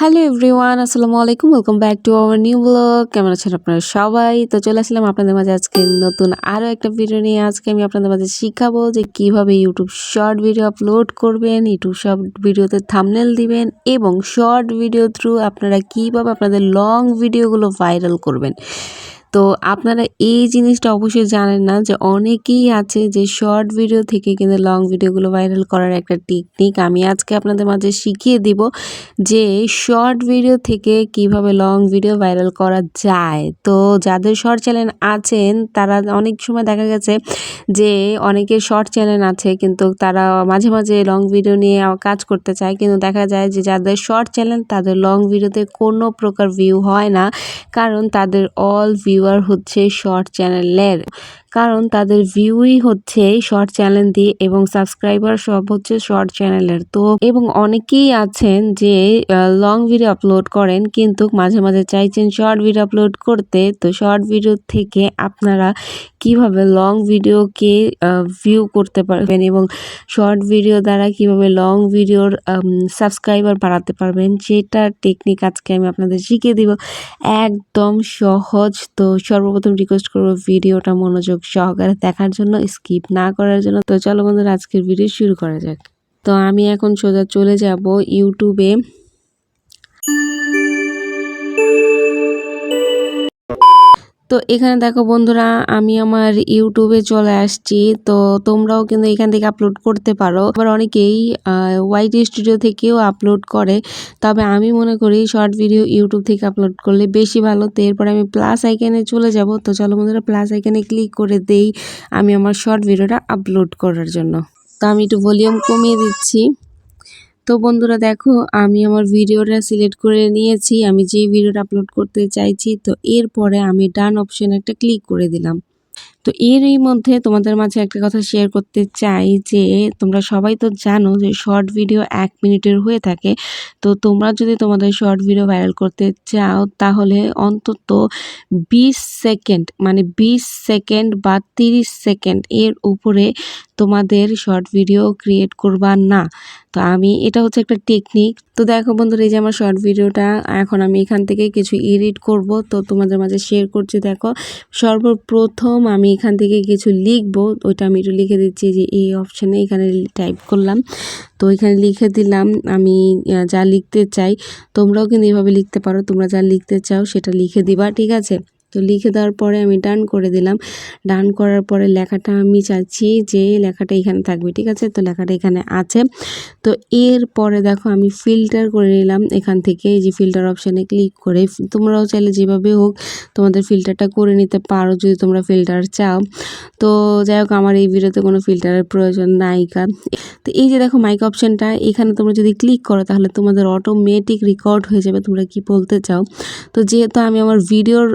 Hello everyone আসসালামু আলাইকুম welcome back to our new blog কেমন আছেন আপনারা সবাই? তো চলে আসলাম আপনাদের মাঝে আজকে নতুন আরও একটা ভিডিও নিয়ে। আজকে আমি আপনাদের মাঝে শিখাবো যে কীভাবে ইউটিউব শর্ট ভিডিও আপলোড করবেন ইউটিউব শর্ট ভিডিওতে থামনেল দিবেন এবং শর্ট ভিডিও থ্রু আপনারা কীভাবে আপনাদের লং ভিডিওগুলো ভাইরাল করবেন। তো আপনারা এই জিনিসটা অবশ্যই জানেন না যে অনেকেই আছে যে শর্ট ভিডিও থেকে কিন্তু লং ভিডিওগুলো ভাইরাল করার একটা টেকনিক আমি আজকে আপনাদের মাঝে শিখিয়ে দিব যে শর্ট ভিডিও থেকে কীভাবে লং ভিডিও ভাইরাল করা যায়। তো যাদের শর্ট চ্যানেল আছেন, তারা অনেক সময় দেখা গেছে যে অনেকের শর্ট চ্যানেল আছে কিন্তু তারা মাঝে মাঝে লং ভিডিও নিয়ে কাজ করতে চায় কিন্তু দেখা যায় যে যাদের শর্ট চ্যানেল তাদের লং ভিডিওতে কোনো প্রকার ভিউ হয় না কারণ তাদের অল ভিউয়ার হচ্ছে শর্ট চ্যানেলের কারণ তাদের ভিউই হচ্ছে শর্ট চ্যানেল দিয়ে এবং সাবস্ক্রাইবার সব হচ্ছে শর্ট চ্যানেলের তো এবং অনেকেই আছেন যে লং ভিডিও আপলোড করেন কিন্তু মাঝে মাঝে চাইছেন শর্ট ভিডিও আপলোড করতে। তো শর্ট ভিডিও থেকে আপনারা কীভাবে লং ভিডিওকে ভিউ করতে পারবেন এবং শর্ট ভিডিও দ্বারা কীভাবে লং ভিডিওর সাবস্ক্রাইবার বাড়াতে পারবেন সেটার টেকনিক আজকে আমি আপনাদের শিখিয়ে দিব। একদম সহজ। তো সর্বপ্রথম রিকোয়েস্ট করব ভিডিওটা মনোযোগ সহকারে দেখার জন্য স্কিপ না করার জন্য। তো চলো বন্ধুরা, আজকের ভিডিও শুরু করা যাক। তো আমি এখন সোজা চলে যাব ইউটিউবে তো এখানে দেখো বন্ধুরা, আমি আমার ইউটিউবে চলে আসছি। তো তোমরাও কিন্তু এখান থেকে আপলোড করতে পারো। আবার অনেকেই ওয়াইট স্টুডিও থেকেও আপলোড করে। তবে আমি মনে করি শর্ট ভিডিও ইউটিউব থেকে আপলোড করলে বেশি ভালো। তো এরপরে আমি প্লাস আইকানে চলে যাব। তো চলো বন্ধুরা প্লাস আইকানে ক্লিক করে দেই আমি আমার শর্ট ভিডিওটা আপলোড করার জন্য। তো আমি একটু ভলিউম কমিয়ে দিচ্ছি। তো বন্ধুরা দেখো, আমি আমার ভিডিওটা সিলেক্ট করে নিয়েছি, আমি যে ভিডিওটা আপলোড করতে চাইছি, তো এরপরে আমি ডান অপশানে একটা ক্লিক করে দিলাম। তো এরই মধ্যে তোমাদের মাঝে একটা কথা শেয়ার করতে চাই যে, তোমরা সবাই তো জানো যে শর্ট ভিডিও এক মিনিটের হয়ে থাকে। তো তোমরা যদি তোমাদের শর্ট ভিডিও ভাইরাল করতে চাও, তাহলে অন্তত বিশ সেকেন্ড মানে বিশ সেকেন্ড বা তিরিশ সেকেন্ড এর উপরে তোমাদের শর্ট ভিডিও ক্রিয়েট করবা না। তো আমি, এটা হচ্ছে একটা টেকনিক তো দেখো বন্ধুরা, এই যে আমার শর্ট ভিডিওটা এখন আমি এখান থেকে কিছু এডিট করব। তো তোমাদের মাঝে শেয়ার করছি, দেখো। সর্বপ্রথম আমি এখান থেকে কিছু লিখব ওইটা আমি একটু লিখে দিচ্ছি যে এই অপশানে এখানে টাইপ করলাম। তো এখানে লিখে দিলাম, আমি যা লিখতে চাই, তোমরাও কিন্তু এভাবে লিখতে পারো, তোমরা যা লিখতে চাও সেটা লিখে দিবা, ঠিক আছে? তো লিখে দেওয়ার পরে আমি ডান করে দিলাম। ডান করার পরে লেখাটা আমি চাচ্ছি যে লেখাটা এখানে থাকবে, ঠিক আছে? তো লেখাটা এখানে আছে। তো এর পরে দেখো আমি ফিল্টার করে নিলাম এখান থেকে, এই যে ফিল্টার অপশানে ক্লিক করে। তোমরাও চাইলে যেভাবে হোক তোমাদের ফিল্টারটা করে নিতে পারো যদি তোমরা ফিল্টার চাও। তো যাই হোক, আমার এই ভিডিওতে কোনো ফিল্টারের প্রয়োজন নাইকা তো এই যে দেখো মাইক অপশানটা এখানে তোমরা যদি ক্লিক করো তাহলে তোমাদের অটোমেটিক রেকর্ড হয়ে যাবে তোমরা কি বলতে চাও। তো যেহেতু আমি আমার ভিডিওর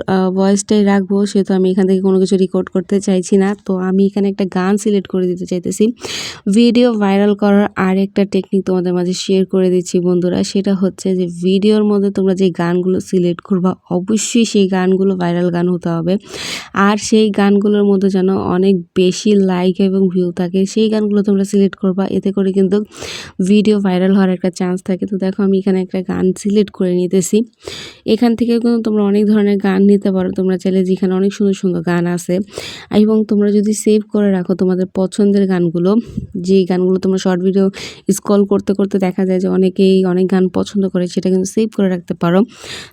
ভয়েসটাই রাখব সেহেতু আমি এখান থেকে কোনো কিছু রেকর্ড করতে চাইছি না। তো আমি এখানে একটা গান সিলেক্ট করে দিতে চাইতেছি। ভিডিও ভাইরাল করার আর একটা টেকনিক তোমাদের মাঝে শেয়ার করে দিচ্ছি বন্ধুরা। সেটা হচ্ছে যে ভিডিওর মধ্যে তোমরা যে গানগুলো সিলেক্ট করবা, অবশ্যই সেই গানগুলো ভাইরাল গান হতে হবে। আর সেই গানগুলোর মধ্যে যেন অনেক বেশি লাইক এবং ভিউ থাকে, সেই গানগুলো তোমরা সিলেক্ট করবা। এতে করে কিন্তু ভিডিও ভাইরাল হওয়ার একটা চান্স থাকে। তো দেখো আমি এখানে একটা গান সিলেক্ট করে নিতেছি। এখান থেকেও কিন্তু তোমরা অনেক ধরনের গান নিতে পারো। তোমরা চাইলে যেখানে অনেক সুন্দর সুন্দর গান আছে, এবং তোমরা যদি সেভ করে রাখো তোমাদের পছন্দের গানগুলো যে গানগুলো তোমরা শর্ট ভিডিও স্কল করতে করতে দেখা যায় যে অনেকেই অনেক গান পছন্দ করে, সেটা কিন্তু সেভ করে রাখতে পারো।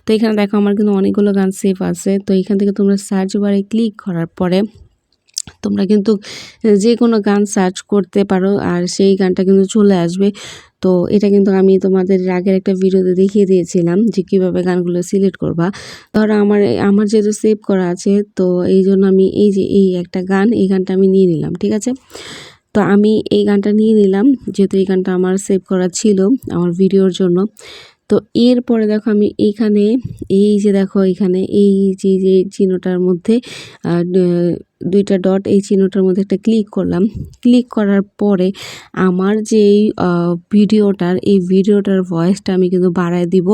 তো এখানে দেখো আমার কিন্তু অনেকগুলো গান সেভ আছে, তো এখান থেকে তোমরা সার্চ বারে ক্লিক করার পরে তোমরা কিন্তু যে কোনো গান সার্চ করতে পারো, আর সেই গানটা কিন্তু চলে আসবে। তো এটা কিন্তু আমি তোমাদের আগের একটা ভিডিওতে দেখিয়ে দিয়েছিলাম যে কীভাবে গানগুলো সিলেক্ট করবা। ধরো আমার আমার যেহেতু সেভ করা আছে, তো এই জন্য আমি এই যে, এই একটা গান, এই গানটা আমি নিয়ে নিলাম, ঠিক আছে? তো আমি এই গানটা নিয়ে নিলাম, যেহেতু এই গানটা আমার সেভ করা ছিল আমার ভিডিওর জন্য। তো এরপরে দেখো আমি এইখানে, এই যে দেখো এখানে, এই যে যে চিহ্নটার মধ্যে দুইটা ডট এই চিহ্নটার মধ্যে একটা ক্লিক করলাম। ক্লিক করার পরে আমার যেই ভিডিওটার, এই ভিডিওটার ভয়েসটা আমি কিন্তু বাড়ায় দিব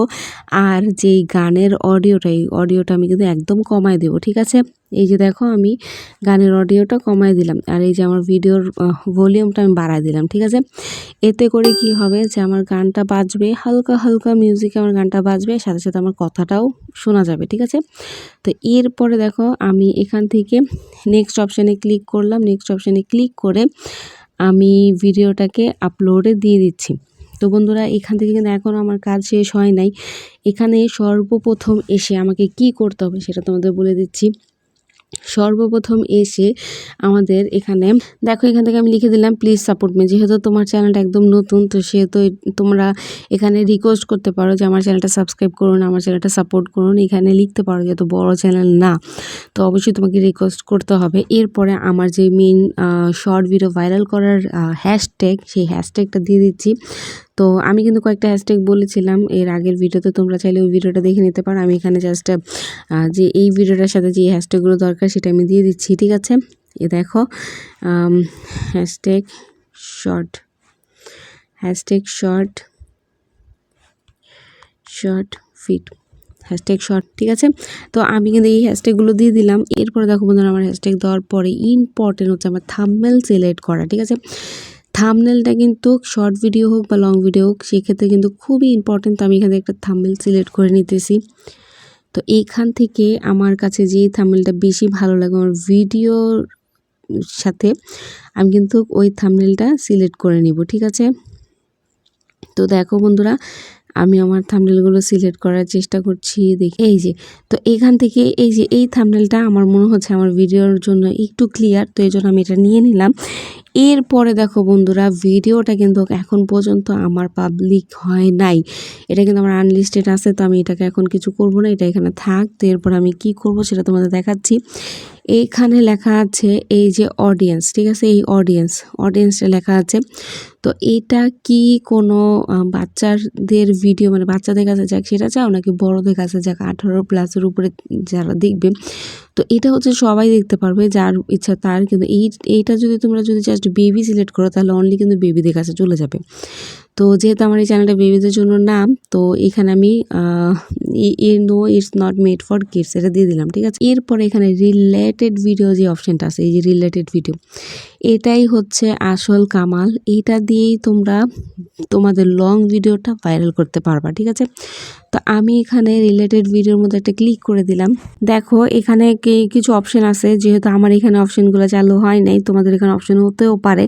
আর যেই গানের অডিওটা এই অডিওটা আমি কিন্তু একদম কমায় দেব, ঠিক আছে? এই যে দেখো আমি গানের অডিওটা কমাই দিলাম আর এই যে আমার ভিডিওর ভলিউমটা আমি বাড়াই দিলাম, ঠিক আছে? এতে করে কি হবে যে আমার গানটা বাজবে, হালকা হালকা মিউজিক আমার গানটা বাজবে, সাথে সাথে আমার কথাটাও শোনা যাবে, ঠিক আছে? তো এরপরে দেখো আমি এখান থেকে নেক্সট অপশানে ক্লিক করলাম। নেক্সট অপশানে ক্লিক করে আমি ভিডিওটাকে আপলোডে দিয়ে দিচ্ছি। তো বন্ধুরা, এখান থেকে কিন্তু এখনও আমার কাজ শেষ হয় নাই। এখানে সর্বপ্রথম এসে আমাকে কি করতে হবে সেটা তোমাদের বলে দিচ্ছি। সর্বপ্রথম এসে আমাদের এখানে, দেখো এখান থেকে আমি লিখে দিলাম প্লিজ সাপোর্ট মি যেহেতু তোমার চ্যানেলটা একদম নতুন, তো সেহেতু তোমরা এখানে রিকোয়েস্ট করতে পারো যে, আমার চ্যানেলটা সাবস্ক্রাইব করুন, আমার চ্যানেলটা সাপোর্ট করুন। এখানে লিখতে পারো যেহেতু বড় চ্যানেল না। তো অবশ্যই তোমাকে রিকোয়েস্ট করতে হবে। এরপরে আমার যে মেন শর্ট ভিডিও ভাইরাল করার হ্যাশট্যাগ সেই হ্যাশট্যাগটা দিয়ে দিচ্ছি। তো আমি কিন্তু কয়েকটা হ্যাশট্যাগ বলেছিলাম, এর আগের ভিডিওতে তোমরা চাইলে ওই ভিডিওটা দেখে নিতে পারো। আমি এখানে জাস্ট যে এই ভিডিওটার সাথে যে হ্যাশট্যাগুলো দরকার সেটা আমি দিয়ে দিচ্ছি, ঠিক আছে? এ দেখো hashtag short hashtag short short fit hashtag short ঠিক আছে? তো আমি কিন্তু এই হ্যাশট্যাগুলো দিয়ে দিলাম। এরপরে দেখো বন্ধুরা, আমার হ্যাশট্যাগ দেওয়ার পরে ইম্পর্টেন্ট হচ্ছে আমার থামমেল সিলেক্ট করা, ঠিক আছে? থামনেলটা কিন্তু শর্ট ভিডিও হোক বা লং ভিডিও হোক, সেক্ষেত্রে কিন্তু খুবই ইম্পর্টেন্ট তো আমি এখানে একটা থামনেল সিলেক্ট করে নিতেছি। তো এইখান থেকে আমার কাছে যে থামনেলটা বেশি ভালো লাগে আমার ভিডিওর সাথে, আমি কিন্তু ওই থামনেলটা সিলেক্ট করে নিব, ঠিক আছে? তো দেখো বন্ধুরা, আমি আমার থামনেলগুলো সিলেক্ট করার চেষ্টা করছি, দেখি। এই যে, তো এখান থেকে এই যে, এই থামনেলটা আমার মনে হচ্ছে আমার ভিডিওর জন্য একটু ক্লিয়ার তো এই জন্য আমি এটা নিয়ে নিলাম। এরপরে দেখো বন্ধুরা, ভিডিওটা কিন্তু এখন পর্যন্ত আমার পাবলিক হয় নাই। এটা কিন্তু আমার আনলিস্টেড আছে, তো আমি এটাকে এখন কিছু করব না, এটা এখানে থাক। তো এরপর আমি কি করব সেটা তোমাদের দেখাচ্ছি। এইখানে লেখা আছে এই যে অডিয়েন্স ঠিক আছে? এই অডিয়েন্স অডিয়েন্সটা লেখা আছে। তো এটা কি কোনো বাচ্চাদের ভিডিও মানে বাচ্চাদের কাছে যাক, সেটা চাও নাকি বড়দের কাছে যাক? আঠারো প্লাসের উপরে যারা দেখবে, তো এটা হচ্ছে সবাই দেখতে পারবে, যার ইচ্ছা তার। কিন্তু এই, এইটা যদি তোমরা যদি জাস্ট বেবি সিলেক্ট করো, তাহলে অনলি কিন্তু বেবিদের কাছে চলে যাবে। তো যেহেতু আমার এই চ্যানেলটা বেবিদের জন্য নাম, তো এখানে আমি এ no it's not made for kids এটা দিয়ে দিলাম, ঠিক আছে? এরপরে এখানে রিলেটেড ভিডিও যে অপশানটা আছে, এই যে রিলেটেড ভিডিও এটাই হচ্ছে আসল কামাল। এটা দিয়েই তোমরা তোমাদের লং ভিডিওটা ভাইরাল করতে পারবা, ঠিক আছে? তো আমি এখানে রিলেটেড ভিডিওর মধ্যে একটা ক্লিক করে দিলাম। দেখো, এখানে কিছু অপশন আছে, যেহেতু আমার এখানে অপশনগুলো চালু হয় নাই, তোমাদের এখানে অপশন হতেও পারে।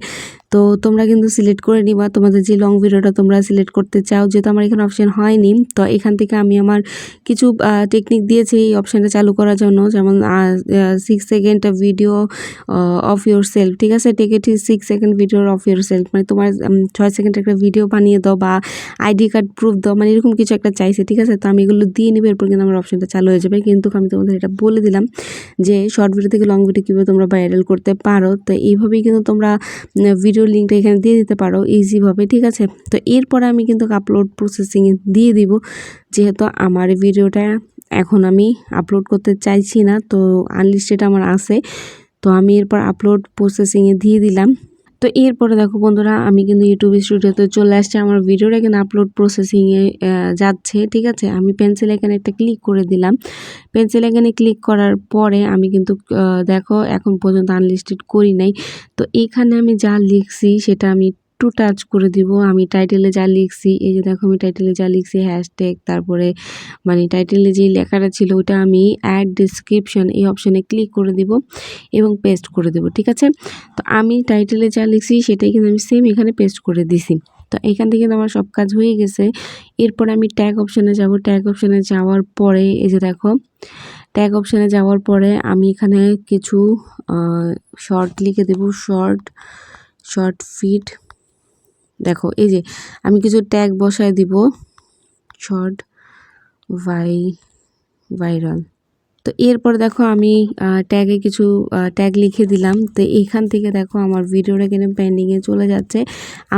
তো তোমরা কিন্তু সিলেক্ট করে নিবা। তোমাদের যে লং ভিডিওটা তোমরা সিলেক্ট করতে চাও, যেহেতু আমার এখানে অপশান হয়নি, তো এখান থেকে আমি আমার কিছু টেকনিক দিয়েছি এই অপশানটা চালু করার জন্য। যেমন six second video of yourself ঠিক আছে? Take it six second video of yourself মানে তোমার ছয় সেকেন্ড একটা ভিডিও বানিয়ে দাও বা আইডি কার্ড প্রুফ দাও মানে এরকম কিছু একটা চাইছে, ঠিক আছে? তো আমি এগুলো দিয়ে নিবে, এরপর কিন্তু আমার অপশানটা চালু হয়ে যাবে। কিন্তু আমি তোমাদের এটা বলে দিলাম যে শর্ট ভিডিও থেকে লং ভিডিও কীভাবে তোমরা ভাইরাল করতে পারো। তো এইভাবেই কিন্তু তোমরা ভিডিও লিঙ্কটা এখানে দিয়ে দিতে পারো ইজিভাবে ঠিক আছে? তো এরপরে আমি কিন্তু আপলোড প্রসেসিংয়ে দিয়ে দিব। যেহেতু আমার ভিডিওটা এখন আমি আপলোড করতে চাইছি না, তো আনলিস্টেড আমার আছে। তো আমি এরপর আপলোড প্রসেসিংয়ে দিয়ে দিলাম। তো এরপরে দেখো বন্ধুরা, আমি কিন্তু ইউটিউব স্টুডিওতে চলে আসছে। আমার ভিডিওটা কিন্তু আপলোড প্রসেসিংয়ে যাচ্ছে, ঠিক আছে? আমি পেন্সিল এখানে একটা ক্লিক করে দিলাম। পেন্সিল এখানে ক্লিক করার পরে আমি কিন্তু দেখো, এখন পর্যন্ত আনলিস্টেড করি নাই। তো এখানে আমি যা লিখছি, সেটা আমি একটু টাচ করে দিব। আমি টাইটেলে যা লিখছি, এই যে দেখো আমি টাইটেলে যা লিখছি হ্যাশট্যাগ তারপরে মানে টাইটেলে যে লেখাটা ছিল ওটা আমি অ্যাড ডিসক্রিপশন এই অপশানে ক্লিক করে দিব এবং পেস্ট করে দেব, ঠিক আছে? তো আমি টাইটেলে যা লিখছি সেটাই কিন্তু আমি সেম এখানে পেস্ট করে দিছি। তো এখান থেকে আমার সব কাজ হয়ে গেছে। এরপর আমি ট্যাগ অপশানে যাব। ট্যাগ অপশানে যাওয়ার পরে, এই যে দেখো ট্যাগ অপশানে যাওয়ার পরে আমি এখানে কিছু শর্ট লিখে দেব। শর্ট শর্ট ফিট দেখো এই যে আমি কিছু ট্যাগ বসায় দিব শর্ট ভাই ভাইরাল তো এরপর দেখো আমি ট্যাগে কিছু ট্যাগ লিখে দিলাম। তো এইখান থেকে দেখো আমার ভিডিওটা কিন্তু পেন্ডিংয়ে চলে যাচ্ছে।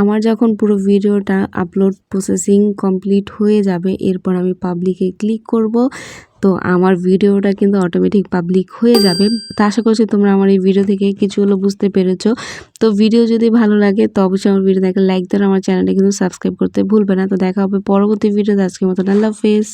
আমার যখন পুরো ভিডিওটা আপলোড প্রসেসিং কমপ্লিট হয়ে যাবে, এরপর আমি পাবলিকে ক্লিক করব। তো আমার ভিডিওটা কিন্তু অটোমেটিক পাবলিক হয়ে যাবে। তো আশা করছি তোমরা আমার এই ভিডিও থেকে কিছু হলো বুঝতে পেরেছ। তো ভিডিও যদি ভালো লাগে, তো অবশ্যই আমার ভিডিও দেখে লাইক দেন আমার চ্যানেলটা কিন্তু সাবস্ক্রাইব করতে ভুলবে না। তো দেখা হবে পরবর্তী ভিডিওতে আজকের মতন আল্লাহ হাফেজ।